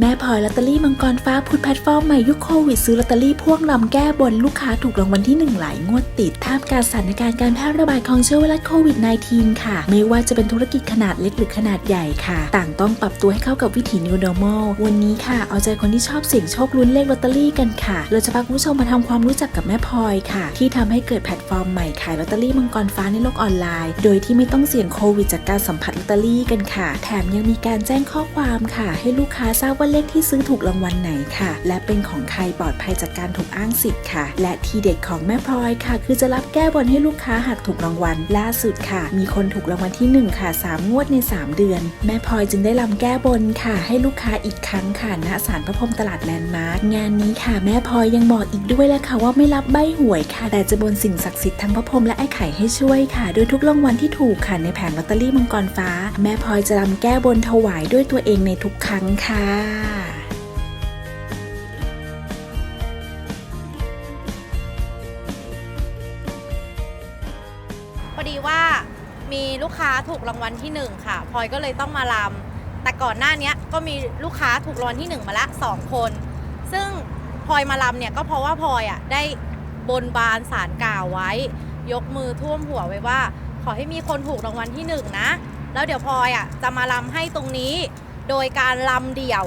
แม่พลอยลอตเตอรี่มังกรฟ้าพุทธแพลตฟอร์มใหม่ยุคโควิดซื้อลอตเตอรี่พ่วงลำแก้บนลูกค้าถูกรางวัลที่ 1 หลายงวดติดท่ามกลางสถานการณ์การแพร่ระบาดของเชื้อไวรัสโควิด -19 ค่ะ ไม่ว่าจะเป็นธุรกิจขนาดเล็กหรือขนาดใหญ่ค่ะ ต่างต้องปรับตัวให้เข้ากับวิถี New Normal วันนี้ค่ะ เอาใจคนที่ชอบเสี่ยงโชคลุ้นเลขลอตเตอรี่กันค่ะเราจะพาคุณผู้ชมมาทำความรู้จักกับแม่พลอยค่ะ ที่ทำให้เกิดแพลตฟอร์มใหม่ขายลอตเตอรี่มังกรฟ้าในโลกออนไลน์ โดยที่ไม่ต้องเสี่ยงโควิดจากการสัมผัสลอตเตอรี่กันค่ะ แถมยังมีการแจ้งข้อความค่ะ ให้ลูกค้าทราบว่าเลขที่ซื้อถูกรางวัลไหนค่ะ และเป็นของใครปลอดภัยจากการถูกอ้างสิทธิ์ค่ะ และทีเด็ดของแม่พลอยค่ะ คือจะรับแก้บนให้ลูกค้าหากถูกรางวัลล่าสุดค่ะ มีคนถูกรางวัลที่หนึ่งค่ะสามงวดใน 3 เดือน แม่พลอยจึงได้ลำแก้บนค่ะ ให้ลูกค้าอีกครั้งค่ะณศาลพระพรมตลาดแลนด์มาร์กงานนี้ค่ะ แม่พลอยยังบอกอีกด้วยแหละค่ะว่าไม่รับใบหวยค่ะ แต่จะบนสิ่งศักดิ์สิทธิ์ทั้งพระพรมและไอ้ไข่ให้ช่วยค่ะ โดยทุกรางวัลที่ถูกค่ะในแผงลอตเตอรี่มังกรฟ้า แม่พลอยจะรำแก้บนถวายด้วยตัวเองในทุกครั้งค่ะพอดีว่ามีลูกค้าถูกรางวัลที่หนึ่งค่ะพลอยก็เลยต้องมาลำแต่ก่อนหน้านี้ก็มีลูกค้าถูกรางวัลที่หนึ่งมาละสองคน ซึ่งพลอยมาลำเนี่ยก็เพราะว่าพลอยอะได้บนบานสารกล่าวไว้ ยกมือท่วมหัวไว้ว่า ขอให้มีคนถูกรางวัลที่หนึ่งนะ แล้วเดี๋ยวพลอยอะจะมาลำให้ตรงนี้ โดยการลำเดี่ยว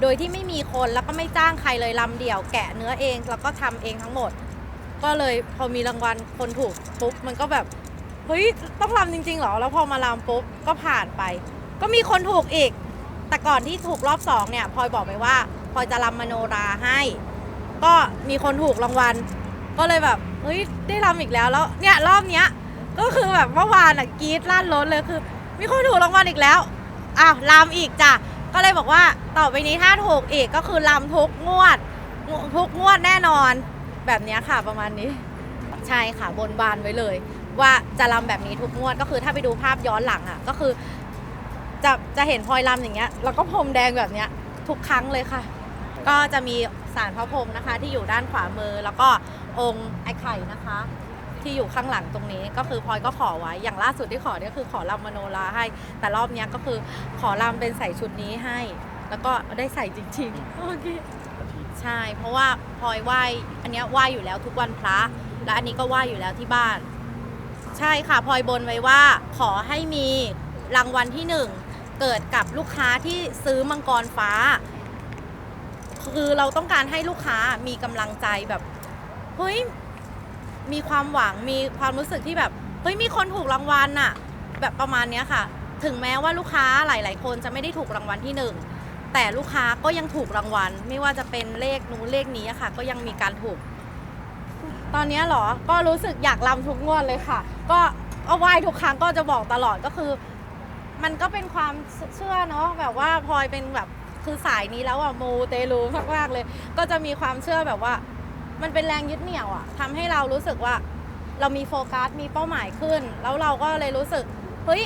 โดยที่ไม่มีคนแล้วก็ไม่จ้างใครเลยลำเดี่ยวแกะเนื้อเองแล้วก็ทำเองทั้งหมด ก็เลยพอมีรางวัลคนถูกปุ๊บมันก็แบบเฮ้ยต้องรำจริงๆเหรอ แล้วพอมาลำปุ๊บก็ผ่านไป ก็มีคนถูกอีก แต่ก่อนที่ถูกรอบสองเนี่ยพลอยบอกไปว่าพลอยจะรำมโนราให้ ก็มีคนถูกรางวัล ก็เลยแบบเฮ้ยได้รำอีกแล้วแล้วเนี่ยรอบเนี้ยก็คือแบบเมื่อวานอะกรีดลั่นรถเลยคือ มีคนถูกรางวัลอีกแล้วอ้าวรำอีกจ้ะ ก็เลยบอกว่าต่อไปนี้ถ้าถูกอีกก็คือรำทุกงวดทุกงวดแน่นอน แบบเนี้ยค่ะประมาณนี้ ใช่ค่ะบนบานไว้เลย ว่าจะรำแบบนี้ทุกงวดก็คือถ้าไปดูภาพย้อนหลังอะก็คือ จะจะเห็นพลอยรำอย่างเงี้ยแล้วก็พรมแดงแบบเนี้ยทุกครั้งเลยค่ะ ก็จะมีสารพระพรหมนะคะที่อยู่ด้านขวามือแล้วก็องค์ไอ้ไข่นะคะ ที่อยู่ข้างหลังตรงนี้ ก็คือพลอยก็ขอไว้อย่างล่าสุดที่ขอเนี่ยคือขอรำมโนราให้ แต่รอบเนี้ยก็คือขอรำเป็นใส่ชุดนี้ให้ แล้วก็ได้ใส่จริงๆโอเคใช่ เพราะว่าพลอยไหว้อันเนี้ยไหว้อยู่แล้วทุกวันพระ และอันนี้ก็ไหว้อยู่แล้วที่บ้าน ใช่ค่ะพลอยบนไว้ว่าขอให้มีรางวัลที่หนึ่งเกิดกับลูกค้าที่ซื้อมังกรฟ้า คือเราต้องการให้ลูกค้ามีกำลังใจแบบเฮ้ย มีความหวังมีความรู้สึกที่แบบเฮ้ยมีคนถูกรางวัลน่ะแบบประมาณเนี้ยค่ะ ถึงแม้ว่าลูกค้าหลาย ๆ คนจะไม่ได้ถูกรางวัลที่หนึ่งแต่ลูกค้าก็ยังถูกรางวัล ไม่ว่าจะเป็นเลขนู้นเลขนี้ค่ะ ก็ยังมีการถูก ตอนนี้หรอก็รู้สึกอยากรำทุกงวดเลยค่ะ ก็เอาไหว้ทุกครั้งก็จะบอกตลอดก็คือ มันก็เป็นความเชื่อเนาะแบบว่าพลอยเป็นแบบคือสายนี้แล้วอะมูเตลูมากๆเลย ก็จะมีความเชื่อแบบว่า มันเป็นแรงยึดเหนี่ยวอะทำให้เรารู้สึกว่าเรามีโฟกัสมีเป้าหมายขึ้น แล้วเราก็เลยรู้สึกเฮ้ย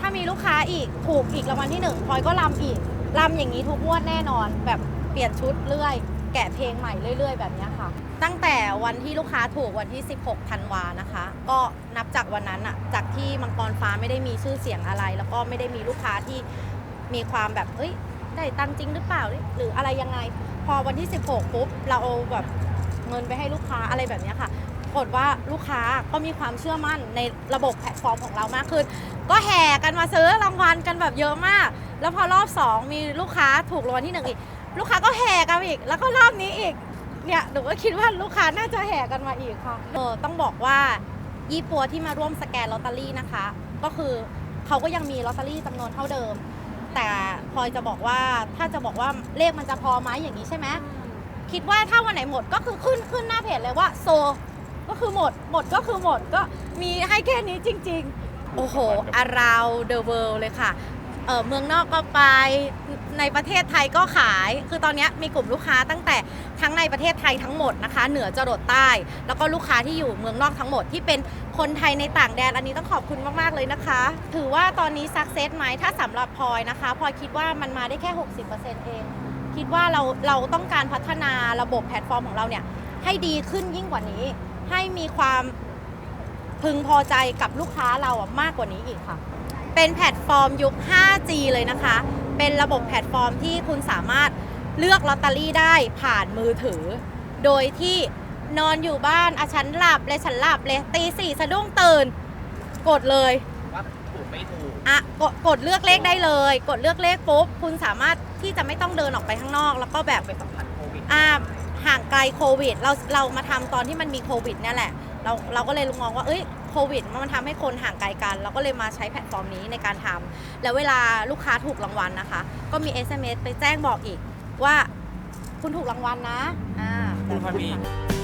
ถ้ามีลูกค้าอีกถูกอีกรางวัลที่หนึ่งพลอยก็รำอีกรำอย่างนี้ทุกงวดแน่นอน แบบเปลี่ยนชุดเรื่อย แกะเพลงใหม่เรื่อย ๆ แบบนี้ค่ะ ตั้งแต่วันที่ลูกค้าถูกวันที่ 16ธันวานะคะ ก็นับจากวันนั้นอะจากที่มังกรฟ้าไม่ได้มีชื่อเสียงอะไร แล้วก็ไม่ได้มีลูกค้าที่มีความแบบเอ้ยได้ตังจริงหรือเปล่าหรืออะไรยังไง พอวันที่ 16ปุ๊บเราแบบ เงินไปให้ลูกค้าอะไรแบบนี้ค่ะปรากฏว่าลูกค้าก็มีความเชื่อมั่นในระบบแพลตฟอร์มของเรามากขึ้น ก็แห่กันมาซื้อรางวัลกันแบบเยอะมาก แล้วพอรอบสองมีลูกค้าถูกรางวัลที่หนึ่งอีก ลูกค้าก็แห่กันอีก แล้วก็รอบนี้อีก เนี่ยหนูก็คิดว่าลูกค้าน่าจะแห่กันมาอีกค่ะเออต้องบอกว่ายี่ปัวที่มาร่วมสแกนลอตเตอรี่นะคะ ก็คือเขาก็ยังมีลอตเตอรี่จำนวนเท่าเดิม แต่พลอยจะบอกว่าถ้าจะบอกว่าเลขมันจะพอไหมอย่างนี้ใช่ไหม คิดว่าถ้าวันไหนหมดก็คือขึ้นขึ้นหน้าเพจเลยว่าโซ ก็คือหมดหมดก็คือหมดก็มีให้แค่นี้จริง ๆ โอ้โห around the world เลยค่ะเออเมืองนอกก็ไปในประเทศไทยก็ขาย คือตอนนี้มีกลุ่มลูกค้าตั้งแต่ทั้งในประเทศไทยทั้งหมดนะคะ เหนือจรดใต้ แล้วก็ลูกค้าที่อยู่เมืองนอกทั้งหมดที่เป็นคนไทยในต่างแดน อันนี้ต้องขอบคุณมาก ๆ เลยนะคะ ถือว่าตอนนี้สักเซสไหมถ้าสำหรับพลอยนะคะพลอยคิดว่ามันมาได้แค่ 60%เอง คิดว่าเราเราต้องการพัฒนาระบบแพลตฟอร์มของเราเนี่ยให้ดีขึ้นยิ่งกว่านี้ ให้มีความพึงพอใจกับลูกค้าเราอะมากกว่านี้อีกค่ะ เป็นแพลตฟอร์มยุค 5G เลยนะคะ เป็นระบบแพลตฟอร์มที่คุณสามารถเลือกลอตเตอรี่ได้ผ่านมือถือ โดยที่นอนอยู่บ้านอะฉันหลับเลยฉันหลับเลยตีสี่สะดุ้งตื่น กดเลย กไม่ถูก อะกดกดเลือกเลขได้เลย กดเลือกเลขปุ๊บคุณสามารถที่จะไม่ต้องเดินออกไปข้างนอก แล้วก็แบบไปสัมผัสโควิดอ่าห่างไกลโควิด เราเรามาทำตอนที่มันมีโควิดเนี่ยแหละ เราเราก็เลยมองว่าเอ้ยโควิด มันทำให้คนห่างไกลกัน เราก็เลยมาใช้แพลตฟอร์มนี้ในการทำแล้วเวลาลูกค้าถูกรางวัลนะคะ ก็มี SMS ไปแจ้งบอกอีกว่าคุณถูกรางวัลนะอ่า คุณพอมีแบบ